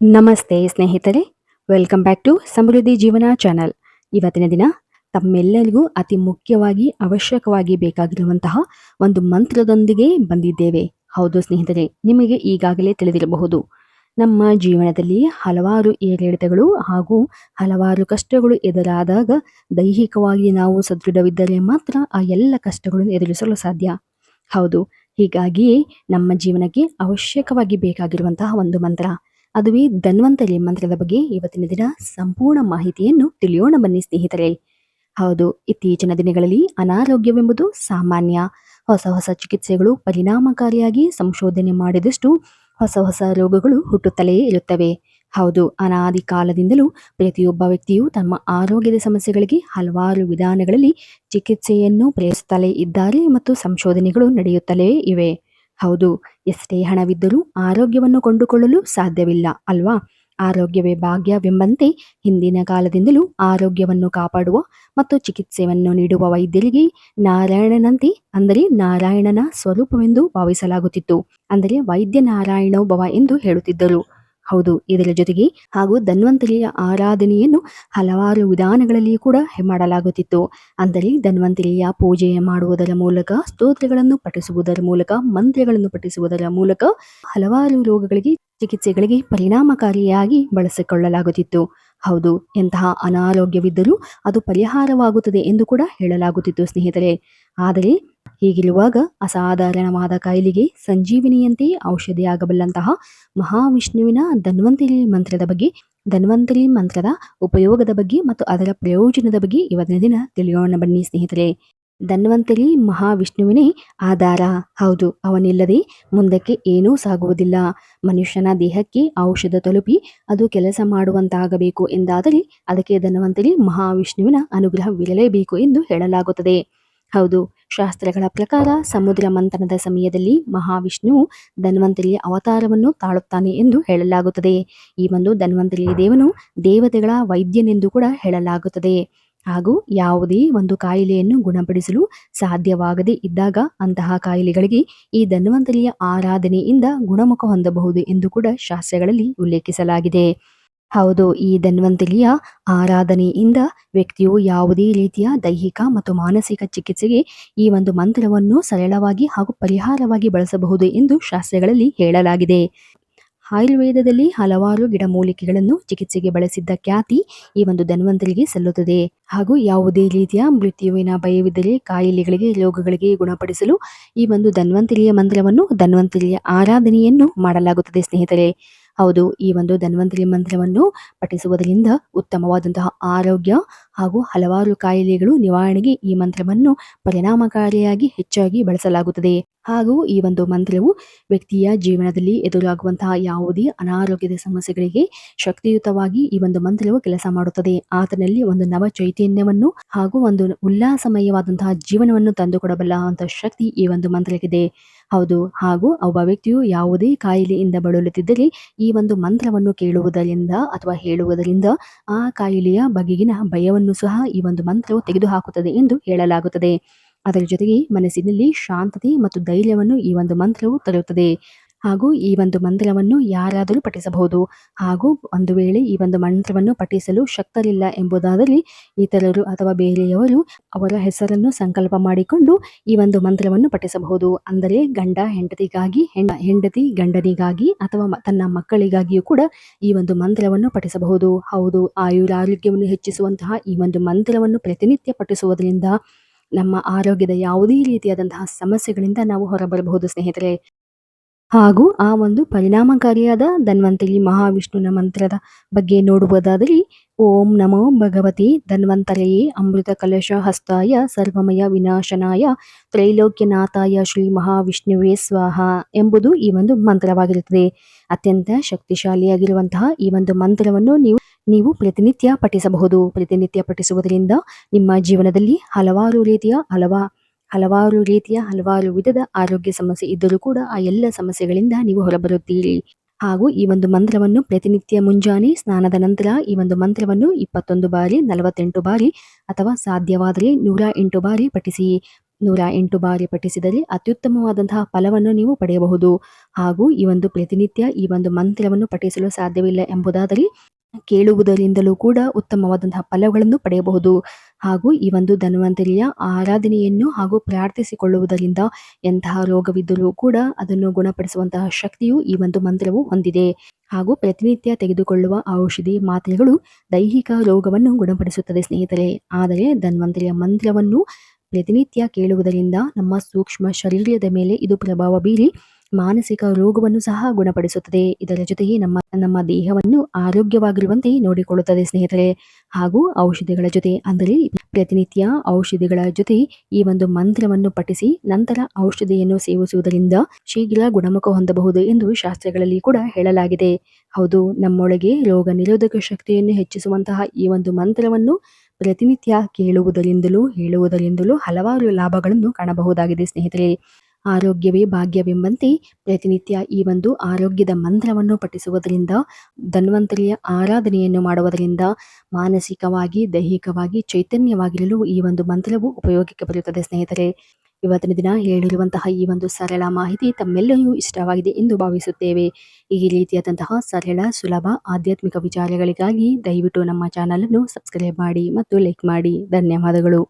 ನಮಸ್ತೆ ಸ್ನೇಹಿತರೆ welcome back to ಸಮೃದ್ಧಿ ಜೀವನ ಚಾನಲ್ ಇವತ್ತಿನ ದಿನ ತಮ್ಮೆಲ್ಲರಿಗೂ ಅತಿ ಮುಖ್ಯವಾಗಿ ಅವಶ್ಯಕವಾಗಿ ಬೇಕಾಗಿರುವಂತಹ ಒಂದು ಮಂತ್ರದೊಂದಿಗೆ ಬಂದಿದ್ದೇವೆ. ಹೌದು ಸ್ನೇಹಿತರೆ, ನಿಮಗೆ ಈಗಾಗಲೇ ತಿಳಿದಿರಬಹುದು. ನಮ್ಮ ಜೀವನದಲ್ಲಿ ಹಲವಾರು ಏರಿಳಿತಗಳು ಹಾಗೂ ಹಲವಾರು ಕಷ್ಟಗಳು ಎದುರಾದಾಗ ದೈಹಿಕವಾಗಿ ನಾವು ಸದೃಢವಿದ್ದರೆ ಮಾತ್ರ ಆ ಎಲ್ಲ ಕಷ್ಟಗಳನ್ನು ಎದುರಿಸಲು ಸಾಧ್ಯ. ಹೌದು, ಹೀಗಾಗಿಯೇ ನಮ್ಮ ಜೀವನಕ್ಕೆ ಅವಶ್ಯಕವಾಗಿ ಬೇಕಾಗಿರುವಂತಹ ಒಂದು ಮಂತ್ರ. ಅದುವೇ ಧನ್ವಂತರಿ ಮಂತ್ರದ ಬಗ್ಗೆ ಇವತ್ತಿನ ದಿನ ಸಂಪೂರ್ಣ ಮಾಹಿತಿಯನ್ನು ತಿಳಿಯೋಣ ಬನ್ನಿ ಸ್ನೇಹಿತರೆ. ಹೌದು, ಇತ್ತೀಚಿನ ದಿನಗಳಲ್ಲಿ ಅನಾರೋಗ್ಯವೆಂಬುದು ಸಾಮಾನ್ಯ. ಹೊಸ ಹೊಸ ಚಿಕಿತ್ಸೆಗಳು ಪರಿಣಾಮಕಾರಿಯಾಗಿ ಸಂಶೋಧನೆ ಮಾಡಿದಷ್ಟು ಹೊಸ ಹೊಸ ರೋಗಗಳು ಹುಟ್ಟುತ್ತಲೇ ಇರುತ್ತವೆ. ಹೌದು, ಅನಾದಿ ಕಾಲದಿಂದಲೂ ಪ್ರತಿಯೊಬ್ಬ ವ್ಯಕ್ತಿಯು ತಮ್ಮ ಆರೋಗ್ಯದ ಸಮಸ್ಯೆಗಳಿಗೆ ಹಲವಾರು ವಿಧಾನಗಳಲ್ಲಿ ಚಿಕಿತ್ಸೆಯನ್ನು ಪ್ರಯತ್ನಿಸುತ್ತಲೇ ಇದ್ದಾರೆ ಮತ್ತು ಸಂಶೋಧನೆಗಳು ನಡೆಯುತ್ತಲೇ ಇವೆ. ಹೌದು, ಎಷ್ಟೇ ಹಣವಿದ್ದರೂ ಆರೋಗ್ಯವನ್ನು ಕೊಂಡುಕೊಳ್ಳಲು ಸಾಧ್ಯವಿಲ್ಲ, ಅಲ್ವಾ? ಆರೋಗ್ಯವೇ ಭಾಗ್ಯವೆಂಬಂತೆ ಹಿಂದಿನ ಕಾಲದಿಂದಲೂ ಆರೋಗ್ಯವನ್ನು ಕಾಪಾಡುವ ಮತ್ತು ಚಿಕಿತ್ಸೆಯನ್ನು ನೀಡುವ ವೈದ್ಯರಿಗೆ ನಾರಾಯಣನಂತೆ, ಅಂದರೆ ನಾರಾಯಣನ ಸ್ವರೂಪವೆಂದು ಭಾವಿಸಲಾಗುತ್ತಿತ್ತು. ಅಂದರೆ ವೈದ್ಯ ನಾರಾಯಣೋಭವ ಎಂದು ಹೇಳುತ್ತಿದ್ದರು. ಹೌದು, ಇದರ ಜೊತೆಗೆ ಹಾಗೂ ಧನ್ವಂತರಿಯ ಆರಾಧನೆಯನ್ನು ಹಲವಾರು ವಿಧಾನಗಳಲ್ಲಿ ಕೂಡ ಮಾಡಲಾಗುತ್ತಿತ್ತು. ಅಂದರೆ ಧನ್ವಂತರಿಯ ಪೂಜೆ ಮಾಡುವುದರ ಮೂಲಕ, ಸ್ತೋತ್ರಗಳನ್ನು ಪಠಿಸುವುದರ ಮೂಲಕ, ಮಂತ್ರಗಳನ್ನು ಪಠಿಸುವುದರ ಮೂಲಕ ಹಲವಾರು ರೋಗಗಳಿಗೆ, ಚಿಕಿತ್ಸೆಗಳಿಗೆ ಪರಿಣಾಮಕಾರಿಯಾಗಿ ಬಳಸಿಕೊಳ್ಳಲಾಗುತ್ತಿತ್ತು. ಹೌದು, ಎಂತಹ ಅನಾರೋಗ್ಯವಿದ್ದರೂ ಅದು ಪರಿಹಾರವಾಗುತ್ತದೆ ಎಂದು ಕೂಡ ಹೇಳಲಾಗುತ್ತಿತ್ತು ಸ್ನೇಹಿತರೆ. ಆದರೆ ಹೀಗಿರುವಾಗ ಅಸಾಧಾರಣವಾದ ಕಾಯಿಲೆಗೆ ಸಂಜೀವಿನಿಯಂತೆ ಔಷಧಿಯಾಗಬಲ್ಲಂತಹ ಮಹಾವಿಷ್ಣುವಿನ ಧನ್ವಂತರಿ ಮಂತ್ರದ ಬಗ್ಗೆ, ಧನ್ವಂತರಿ ಮಂತ್ರದ ಉಪಯೋಗದ ಬಗ್ಗೆ ಮತ್ತು ಅದರ ಪ್ರಯೋಜನದ ಬಗ್ಗೆ ಇವತ್ತಿನ ದಿನ ತಿಳಿಯೋಣ ಬನ್ನಿ ಸ್ನೇಹಿತರೆ. ಧನ್ವಂತರಿ ಮಹಾವಿಷ್ಣುವಿನೇ ಆಧಾರ. ಹೌದು, ಅವನಿಲ್ಲದೆ ಮುಂದಕ್ಕೆ ಏನೂ ಸಾಗುವುದಿಲ್ಲ. ಮನುಷ್ಯನ ದೇಹಕ್ಕೆ ಔಷಧ ತಲುಪಿ ಅದು ಕೆಲಸ ಮಾಡುವಂತಾಗಬೇಕು ಎಂದಾದರೆ ಅದಕ್ಕೆ ಧನ್ವಂತರಿ ಮಹಾವಿಷ್ಣುವಿನ ಅನುಗ್ರಹವಿರಲೇಬೇಕು ಎಂದು ಹೇಳಲಾಗುತ್ತದೆ. ಹೌದು. ಶಾಸ್ತ್ರಗಳ ಪ್ರಕಾರ ಸಮುದ್ರ ಮಂಥನದ ಸಮಯದಲ್ಲಿ ಮಹಾವಿಷ್ಣು ಧನ್ವಂತರಿಯ ಅವತಾರವನ್ನು ತಾಳುತ್ತಾನೆ ಎಂದು ಹೇಳಲಾಗುತ್ತದೆ. ಈ ಒಂದು ಧನ್ವಂತರಿಯ ದೇವನು ದೇವತೆಗಳ ವೈದ್ಯನೆಂದು ಕೂಡ ಹೇಳಲಾಗುತ್ತದೆ. ಹಾಗೂ ಯಾವುದೇ ಒಂದು ಕಾಯಿಲೆಯನ್ನು ಗುಣಪಡಿಸಲು ಸಾಧ್ಯವಾಗದೇ ಇದ್ದಾಗ ಅಂತಹ ಕಾಯಿಲೆಗಳಿಗೆ ಈ ಧನ್ವಂತರಿಯ ಆರಾಧನೆಯಿಂದ ಗುಣಮುಖ ಹೊಂದಬಹುದು ಎಂದು ಕೂಡ ಶಾಸ್ತ್ರಗಳಲ್ಲಿ ಉಲ್ಲೇಖಿಸಲಾಗಿದೆ. ಹೌದು, ಈ ಧನ್ವಂತರಿಯ ಆರಾಧನೆಯಿಂದ ವ್ಯಕ್ತಿಯು ಯಾವುದೇ ರೀತಿಯ ದೈಹಿಕ ಮತ್ತು ಮಾನಸಿಕ ಚಿಕಿತ್ಸೆಗೆ ಈ ಒಂದು ಮಂತ್ರವನ್ನು ಸರಳವಾಗಿ ಹಾಗೂ ಪರಿಹಾರವಾಗಿ ಬಳಸಬಹುದು ಎಂದು ಶಾಸ್ತ್ರಗಳಲ್ಲಿ ಹೇಳಲಾಗಿದೆ. ಆಯುರ್ವೇದದಲ್ಲಿ ಹಲವಾರು ಗಿಡಮೂಲಿಕೆಗಳನ್ನು ಚಿಕಿತ್ಸೆಗೆ ಬಳಸಿದ್ದ ಖ್ಯಾತಿ ಈ ಒಂದು ಧನ್ವಂತರಿಗೆ ಸಲ್ಲುತ್ತದೆ. ಹಾಗೂ ಯಾವುದೇ ರೀತಿಯ ಮೃತ್ಯುವಿನ ಭಯವಿದ್ದರೆ ಕಾಯಿಲೆಗಳಿಗೆ, ರೋಗಗಳಿಗೆ ಗುಣಪಡಿಸಲು ಈ ಒಂದು ಧನ್ವಂತರಿಯ ಮಂತ್ರವನ್ನು ಧನ್ವಂತರಿಯ ಆರಾಧನೆಯನ್ನು ಮಾಡಲಾಗುತ್ತದೆ ಸ್ನೇಹಿತರೆ. ಹೌದು, ಈ ಒಂದು ಧನ್ವಂತರಿ ಮಂತ್ರವನ್ನು ಪಠಿಸುವುದರಿಂದ ಉತ್ತಮವಾದಂತಹ ಆರೋಗ್ಯ ಹಾಗೂ ಹಲವಾರು ಕಾಯಿಲೆಗಳು ನಿವಾರಣೆಗೆ ಈ ಮಂತ್ರವನ್ನು ಪರಿಣಾಮಕಾರಿಯಾಗಿ ಹೆಚ್ಚಾಗಿ ಬಳಸಲಾಗುತ್ತದೆ. ಹಾಗೂ ಈ ಒಂದು ಮಂತ್ರವು ವ್ಯಕ್ತಿಯ ಜೀವನದಲ್ಲಿ ಎದುರಾಗುವಂತಹ ಯಾವುದೇ ಅನಾರೋಗ್ಯದ ಸಮಸ್ಯೆಗಳಿಗೆ ಶಕ್ತಿಯುತವಾಗಿ ಈ ಒಂದು ಮಂತ್ರವು ಕೆಲಸ ಮಾಡುತ್ತದೆ. ಆತನಲ್ಲಿ ಒಂದು ನವ ಚೈತನ್ಯವನ್ನು ಹಾಗೂ ಒಂದು ಉಲ್ಲಾಸಮಯವಾದಂತಹ ಜೀವನವನ್ನು ತಂದುಕೊಡಬಲ್ಲ ಶಕ್ತಿ ಈ ಒಂದು ಮಂತ್ರಕ್ಕಿದೆ ಹೌದು, ಹಾಗೂ ಒಬ್ಬ ವ್ಯಕ್ತಿಯು ಯಾವುದೇ ಕಾಯಿಲೆಯಿಂದ ಬಳಲುತ್ತಿದ್ದರೆ ಈ ಒಂದು ಮಂತ್ರವನ್ನು ಕೇಳುವುದರಿಂದ ಅಥವಾ ಹೇಳುವುದರಿಂದ ಆ ಕಾಯಿಲೆಯ ಬಗೆಗಿನ ಭಯವನ್ನು ಸಹ ಈ ಒಂದು ಮಂತ್ರವು ತೆಗೆದುಹಾಕುತ್ತದೆ ಎಂದು ಹೇಳಲಾಗುತ್ತದೆ. ಅದರ ಜೊತೆಗೆ ಮನಸ್ಸಿನಲ್ಲಿ ಶಾಂತತೆ ಮತ್ತು ಧೈರ್ಯವನ್ನು ಈ ಒಂದು ಮಂತ್ರವು ತರುತ್ತದೆ. ಹಾಗೂ ಈ ಒಂದು ಮಂತ್ರವನ್ನು ಯಾರಾದರೂ ಪಠಿಸಬಹುದು. ಹಾಗೂ ಒಂದು ವೇಳೆ ಈ ಒಂದು ಮಂತ್ರವನ್ನು ಪಠಿಸಲು ಶಕ್ತರಿಲ್ಲ ಎಂಬುದಾದಲ್ಲಿ ಇತರರು ಅಥವಾ ಬೇರೆಯವರು ಅವರ ಹೆಸರನ್ನು ಸಂಕಲ್ಪ ಮಾಡಿಕೊಂಡು ಈ ಒಂದು ಮಂತ್ರವನ್ನು ಪಠಿಸಬಹುದು. ಅಂದರೆ ಗಂಡ ಹೆಂಡತಿಗಾಗಿ ಹೆಂಡ ಹೆಂಡತಿ ಗಂಡನಿಗಾಗಿ ಅಥವಾ ತನ್ನ ಮಕ್ಕಳಿಗಾಗಿಯೂ ಕೂಡ ಈ ಒಂದು ಮಂತ್ರವನ್ನು ಪಠಿಸಬಹುದು. ಹೌದು ಆಯುರಾರೋಗ್ಯವನ್ನು ಹೆಚ್ಚಿಸುವಂತಹ ಈ ಒಂದು ಮಂತ್ರವನ್ನು ಪ್ರತಿನಿತ್ಯ ಪಠಿಸುವುದರಿಂದ ನಮ್ಮ ಆರೋಗ್ಯದ ಯಾವುದೇ ರೀತಿಯಾದಂತಹ ಸಮಸ್ಯೆಗಳಿಂದ ನಾವು ಹೊರಬರಬಹುದು ಸ್ನೇಹಿತರೆ. ಹಾಗೂ ಆ ಒಂದು ಪರಿಣಾಮಕಾರಿಯಾದ ಧನ್ವಂತರಿ ಮಹಾವಿಷ್ಣುವಿನ ಮಂತ್ರದ ಬಗ್ಗೆ ನೋಡುವುದಾದರೆ, ಓಂ ನಮೋ ಭಗವತಿ ಧನ್ವಂತರೆಯೇ ಅಮೃತ ಕಲಶ ಹಸ್ತಾಯ ಸರ್ವಮಯ ವಿನಾಶನಾಯ ತ್ರೈಲೋಕ್ಯನಾಥಾಯ ಶ್ರೀ ಮಹಾವಿಷ್ಣುವೇ ಸ್ವಾಹ ಎಂಬುದು ಈ ಒಂದು ಮಂತ್ರವಾಗಿರುತ್ತದೆ. ಅತ್ಯಂತ ಶಕ್ತಿಶಾಲಿಯಾಗಿರುವಂತಹ ಈ ಒಂದು ಮಂತ್ರವನ್ನು ನೀವು ನೀವು ಪ್ರತಿನಿತ್ಯ ಪಠಿಸಬಹುದು. ಪ್ರತಿನಿತ್ಯ ಪಠಿಸುವುದರಿಂದ ನಿಮ್ಮ ಜೀವನದಲ್ಲಿ ಹಲವಾರು ರೀತಿಯ ಹಲವಾ ಹಲವಾರು ರೀತಿಯ, ಹಲವಾರು ವಿಧದ ಆರೋಗ್ಯ ಸಮಸ್ಯೆ ಇದ್ದರೂ ಕೂಡ ಆ ಎಲ್ಲ ಸಮಸ್ಯೆಗಳಿಂದ ನೀವು ಹೊರಬರುತ್ತೀರಿ. ಹಾಗೂ ಈ ಒಂದು ಮಂತ್ರವನ್ನು ಪ್ರತಿನಿತ್ಯ ಮುಂಜಾನೆ ಸ್ನಾನದ ನಂತರ ಈ ಒಂದು ಮಂತ್ರವನ್ನು ಇಪ್ಪತ್ತೊಂದು ಬಾರಿ, ನಲವತ್ತೆಂಟು ಬಾರಿ ಅಥವಾ ಸಾಧ್ಯವಾದರೆ ನೂರ ಎಂಟು ಬಾರಿ ಪಠಿಸಿ. ನೂರ ಎಂಟು ಬಾರಿ ಪಠಿಸಿದರೆ ಅತ್ಯುತ್ತಮವಾದಂತಹ ಫಲವನ್ನು ನೀವು ಪಡೆಯಬಹುದು. ಹಾಗೂ ಈ ಒಂದು ಪ್ರತಿನಿತ್ಯ ಈ ಒಂದು ಮಂತ್ರವನ್ನು ಪಠಿಸಲು ಸಾಧ್ಯವಿಲ್ಲ ಎಂಬುದಾದರೆ ಕೇಳುವುದರಿಂದಲೂ ಕೂಡ ಉತ್ತಮವಾದಂತಹ ಫಲಗಳನ್ನು ಪಡೆಯಬಹುದು. ಹಾಗೂ ಈ ಒಂದು ಧನ್ವಂತರಿಯ ಆರಾಧನೆಯನ್ನು ಹಾಗೂ ಪ್ರಾರ್ಥಿಸಿಕೊಳ್ಳುವುದರಿಂದ ಎಂತಹ ರೋಗವಿದ್ದರೂ ಕೂಡ ಅದನ್ನು ಗುಣಪಡಿಸುವಂತಹ ಶಕ್ತಿಯು ಈ ಒಂದು ಮಂತ್ರವು ಹೊಂದಿದೆ. ಹಾಗೂ ಪ್ರತಿನಿತ್ಯ ತೆಗೆದುಕೊಳ್ಳುವ ಔಷಧಿ ಮಾತ್ರೆಗಳು ದೈಹಿಕ ರೋಗವನ್ನು ಗುಣಪಡಿಸುತ್ತದೆ ಸ್ನೇಹಿತರೆ. ಆದರೆ ಧನ್ವಂತರಿಯ ಮಂತ್ರವನ್ನು ಪ್ರತಿನಿತ್ಯ ಕೇಳುವುದರಿಂದ ನಮ್ಮ ಸೂಕ್ಷ್ಮ ಶರೀರದ ಮೇಲೆ ಇದು ಪ್ರಭಾವ ಬೀರಿ ಮಾನಸಿಕ ರೋಗವನ್ನು ಸಹ ಗುಣಪಡಿಸುತ್ತದೆ. ಇದರ ಜೊತೆಗೆ ನಮ್ಮ ನಮ್ಮ ದೇಹವನ್ನು ಆರೋಗ್ಯವಾಗಿರುವಂತೆ ನೋಡಿಕೊಳ್ಳುತ್ತದೆ ಸ್ನೇಹಿತರೆ. ಹಾಗೂ ಔಷಧಿಗಳ ಜೊತೆ ಅಂದರೆ ಪ್ರತಿನಿತ್ಯ ಔಷಧಿಗಳ ಜೊತೆ ಈ ಒಂದು ಮಂತ್ರವನ್ನು ಪಠಿಸಿ ನಂತರ ಔಷಧಿಯನ್ನು ಸೇವಿಸುವುದರಿಂದ ಶೀಘ್ರ ಗುಣಮುಖ ಹೊಂದಬಹುದು ಎಂದು ಶಾಸ್ತ್ರಗಳಲ್ಲಿ ಕೂಡ ಹೇಳಲಾಗಿದೆ. ಹೌದು, ನಮ್ಮೊಳಗೆ ರೋಗ ನಿರೋಧಕ ಶಕ್ತಿಯನ್ನು ಹೆಚ್ಚಿಸುವಂತಹ ಈ ಒಂದು ಮಂತ್ರವನ್ನು ಪ್ರತಿನಿತ್ಯ ಕೇಳುವುದರಿಂದಲೂ, ಹೇಳುವುದರಿಂದಲೂ ಹಲವಾರು ಲಾಭಗಳನ್ನು ಕಾಣಬಹುದಾಗಿದೆ ಸ್ನೇಹಿತರೆ. ಆರೋಗ್ಯವೇ ಭಾಗ್ಯವೆಂಬಂತೆ ಪ್ರತಿನಿತ್ಯ ಈ ಒಂದು ಆರೋಗ್ಯದ ಮಂತ್ರವನ್ನು ಪಠಿಸುವುದರಿಂದ, ಧನ್ವಂತರಿಯ ಆರಾಧನೆಯನ್ನು ಮಾಡುವುದರಿಂದ ಮಾನಸಿಕವಾಗಿ, ದೈಹಿಕವಾಗಿ ಚೈತನ್ಯವಾಗಿರಲು ಈ ಒಂದು ಮಂತ್ರವು ಉಪಯೋಗಕ್ಕೆ ಬರುತ್ತದೆ ಸ್ನೇಹಿತರೆ. ಇವತ್ತಿನ ದಿನ ಹೇಳಿರುವಂತಹ ಈ ಒಂದು ಸರಳ ಮಾಹಿತಿ ತಮ್ಮೆಲ್ಲರಿಗೂ ಇಷ್ಟವಾಗಿದೆ ಎಂದು ಭಾವಿಸುತ್ತೇವೆ. ಈ ರೀತಿಯಾದಂತಹ ಸರಳ, ಸುಲಭ, ಆಧ್ಯಾತ್ಮಿಕ ವಿಚಾರಗಳಿಗಾಗಿ ದಯವಿಟ್ಟು ನಮ್ಮ ಚಾನಲನ್ನು ಸಬ್ಸ್ಕ್ರೈಬ್ ಮಾಡಿ ಮತ್ತು ಲೈಕ್ ಮಾಡಿ. ಧನ್ಯವಾದಗಳು.